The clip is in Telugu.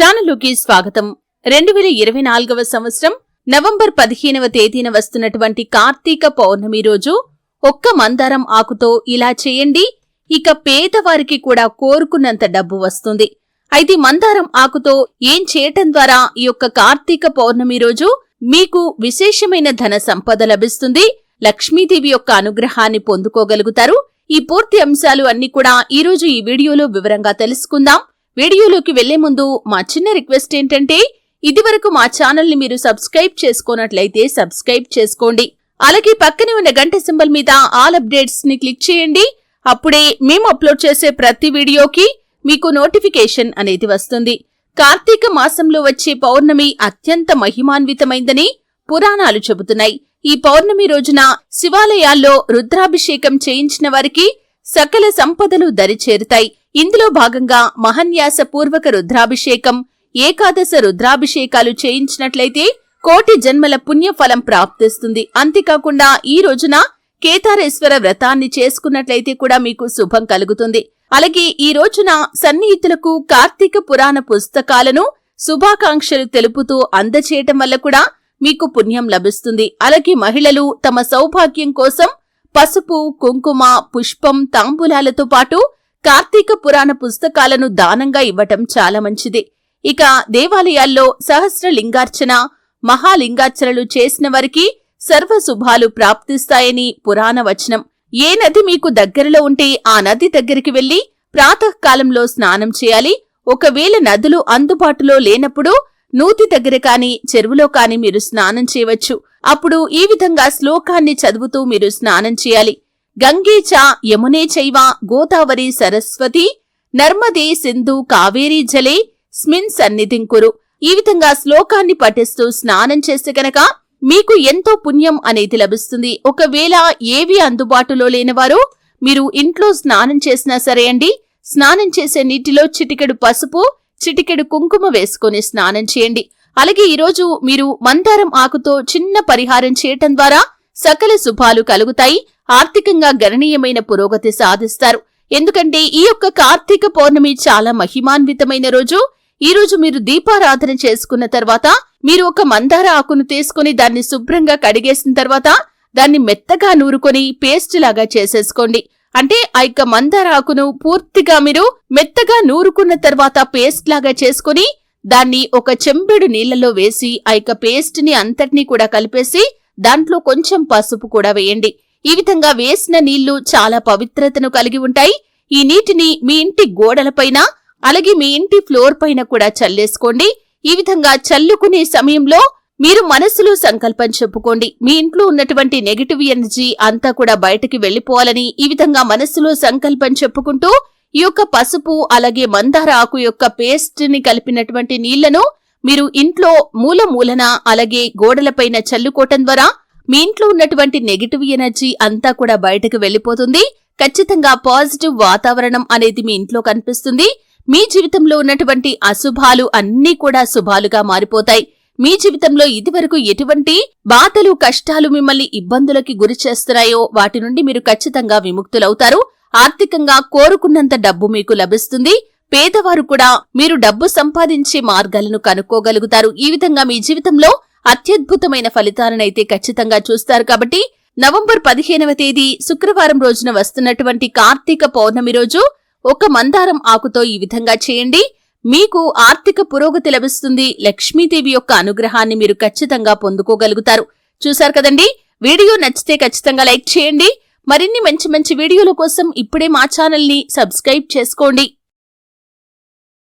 ఛానల్లోకి స్వాగతం. రెండు వేల ఇరవై నాలుగవ సంవత్సరం నవంబర్ పదిహేనవ తేదీన వస్తున్నటువంటి కార్తీక పౌర్ణమి రోజు ఒక్క మందారం ఆకుతో ఇలా చేయండి. ఇక పేదవారికి కూడా కోరుకున్నంత డబ్బు వస్తుంది. అయితే మందారం ఆకుతో ఏం చేయటం ద్వారా ఈ యొక్క కార్తీక పౌర్ణమి రోజు మీకు విశేషమైన ధన సంపద లభిస్తుంది. లక్ష్మీదేవి యొక్క అనుగ్రహాన్ని పొందుకోగలుగుతారు. ఈ పూర్తి అంశాలు అన్ని కూడా ఈరోజు ఈ వీడియోలో వివరంగా తెలుసుకుందాం. వీడియోలోకి వెళ్ళే ముందు మా చిన్న రిక్వెస్ట్ ఏంటంటే ఇదివరకు మా ఛానల్ని మీరు సబ్స్క్రైబ్ చేసుకోనట్లయితే సబ్స్క్రైబ్ చేసుకోండి. అలాగే పక్కనే ఉన్న గంట సింబల్ మీద ఆల్ అప్డేట్స్ని క్లిక్ చేయండి. అప్పుడే మేము అప్లోడ్ చేసే ప్రతి వీడియోకి మీకు నోటిఫికేషన్ అనేది వస్తుంది. కార్తీక మాసంలో వచ్చే పౌర్ణమి అత్యంత మహిమాన్వితమైందని పురాణాలు చెబుతున్నాయి. ఈ పౌర్ణమి రోజున శివాలయాల్లో రుద్రాభిషేకం చేయించిన వారికి సకల సంపదలు దరిచేరుతాయి. ఇందులో భాగంగా మహన్యాస పూర్వక రుద్రాభిషేకం ఏకాదశ రుద్రాభిషేకాలు చేయించినట్లయితే కోటి జన్మల పుణ్యఫలం ప్రాప్తిస్తుంది. అంతేకాకుండా ఈ రోజున కేతారేశ్వర వ్రతాన్ని చేసుకున్నట్లయితే కూడా మీకు శుభం కలుగుతుంది. అలాగే ఈ రోజున సన్నిహితులకు కార్తీక పురాణ పుస్తకాలను శుభాకాంక్షలు తెలుపుతూ అందచేయటం వల్ల కూడా మీకు పుణ్యం లభిస్తుంది. అలాగే మహిళలు తమ సౌభాగ్యం కోసం పసుపు కుంకుమ పుష్పం తాంబూలాలతో పాటు కార్తీక పురాణ పుస్తకాలను దానంగా ఇవ్వటం చాలా మంచిది. ఇక దేవాలయాల్లో సహస్ర లింగార్చన మహాలింగార్చనలు చేసిన వారికి సర్వ శుభాలు ప్రాప్తిస్తాయని పురాణ వచనం. ఏ నది మీకు దగ్గరలో ఉంటే ఆ నది దగ్గరికి వెళ్ళి ప్రాతకాలంలో స్నానం చేయాలి. ఒకవేళ నదులు అందుబాటులో లేనప్పుడు నూతి దగ్గర కాని చెరువులో కాని మీరు స్నానం చేయవచ్చు. అప్పుడు ఈ విధంగా శ్లోకాన్ని చదువుతూ మీరు స్నానం చేయాలి. గంగే యమునే చైవ గోదావరి సరస్వతి నర్మదే సింధు కావేరీ జలే స్మిన్ సన్నిధిం కురు. ఈ విధంగా శ్లోకాన్ని పఠిస్తూ స్నానం చేస్తే గనక మీకు ఎంతో పుణ్యం అనేది లభిస్తుంది. ఒకవేళ ఏవి అందుబాటులో లేనివారు మీరు ఇంట్లో స్నానం చేసినా సరే అండి స్నానం చేసే నీటిలో చిటికెడు పసుపు చిటికెడు కుంకుమ వేసుకొని స్నానం చేయండి. అలాగే ఈరోజు మీరు మందారం ఆకుతో చిన్న పరిహారం చేయటం ద్వారా సకల శుభాలు కలుగుతాయి. ఆర్థికంగా గణనీయమైన పురోగతి సాధిస్తారు. ఎందుకంటే ఈ యొక్క కార్తీక పౌర్ణమి చాలా మహిమాన్వితమైన రోజు. ఈ రోజు మీరు దీపారాధన చేసుకున్న తర్వాత మీరు ఒక మందార ఆకును తీసుకుని దాన్ని శుభ్రంగా కడిగేసిన తర్వాత దాన్ని మెత్తగా నూరుకొని పేస్ట్ లాగా చేసేసుకోండి. అంటే ఆ యొక్క మందార ఆకును పూర్తిగా మీరు మెత్తగా నూరుకున్న తర్వాత పేస్ట్ లాగా చేసుకుని దాన్ని ఒక చెంబెడు నీళ్ళలో వేసి ఆ యొక్క పేస్ట్ని అంతటినీ కూడా కలిపేసి దాంట్లో కొంచెం పసుపు కూడా వేయండి. ఈ విధంగా వేసిన నీళ్ళు చాలా పవిత్రతను కలిగి ఉంటాయి. ఈ నీటిని మీ ఇంటి గోడలపైన అలాగే మీ ఇంటి ఫ్లోర్ పైన కూడా చల్లేసుకోండి. ఈ విధంగా చల్లుకునే సమయంలో మీరు మనసులో సంకల్పం చెప్పుకోండి. మీ ఇంట్లో ఉన్నటువంటి నెగిటివ్ ఎనర్జీ అంతా కూడా బయటకి వెళ్ళిపోవాలని ఈ విధంగా మనసులో సంకల్పం చెప్పుకుంటూ ఈ యొక్క పసుపు అలాగే మందార ఆకు యొక్క పేస్ట్ని కలిపినటువంటి నీళ్ళను మీరు ఇంట్లో మూల మూలన అలాగే గోడలపైన చల్లుకోవటం ద్వారా మీ ఇంట్లో ఉన్నటువంటి నెగిటివ్ ఎనర్జీ అంతా కూడా బయటకు వెళ్ళిపోతుంది ఖచ్చితంగా పాజిటివ్ వాతావరణం అనేది మీ ఇంట్లో కనిపిస్తుంది. మీ జీవితంలో ఉన్నటువంటి అశుభాలు అన్నీ కూడా శుభాలుగా మారిపోతాయి. మీ జీవితంలో ఇదివరకు ఎటువంటి బాధలు కష్టాలు మిమ్మల్ని ఇబ్బందులకి గురి చేస్తున్నాయో వాటి నుండి మీరు ఖచ్చితంగా విముక్తులవుతారు. ఆర్థికంగా కోరుకున్నంత డబ్బు మీకు లభిస్తుంది. పేదవారు కూడా మీరు డబ్బు సంపాదించే మార్గాలను కనుక్కోగలుగుతారు. ఈ విధంగా మీ జీవితంలో అత్యద్భుతమైన ఫలితాలనైతే ఖచ్చితంగా చూస్తారు. కాబట్టి నవంబర్ పదిహేనవ తేదీ శుక్రవారం రోజున వస్తున్నటువంటి కార్తీక పౌర్ణమి రోజు ఒక మందారం ఆకుతో ఈ విధంగా చేయండి. మీకు ఆర్థిక పురోగతి లభిస్తుంది. లక్ష్మీదేవి యొక్క అనుగ్రహాన్ని మీరు ఖచ్చితంగా పొందుకోగలుగుతారు. చూశారు కదండి? వీడియో నచ్చితే ఖచ్చితంగా లైక్ చేయండి. మరిన్ని మంచి మంచి వీడియోల కోసం ఇప్పుడే మా ఛానల్ని సబ్స్క్రైబ్ చేసుకోండి.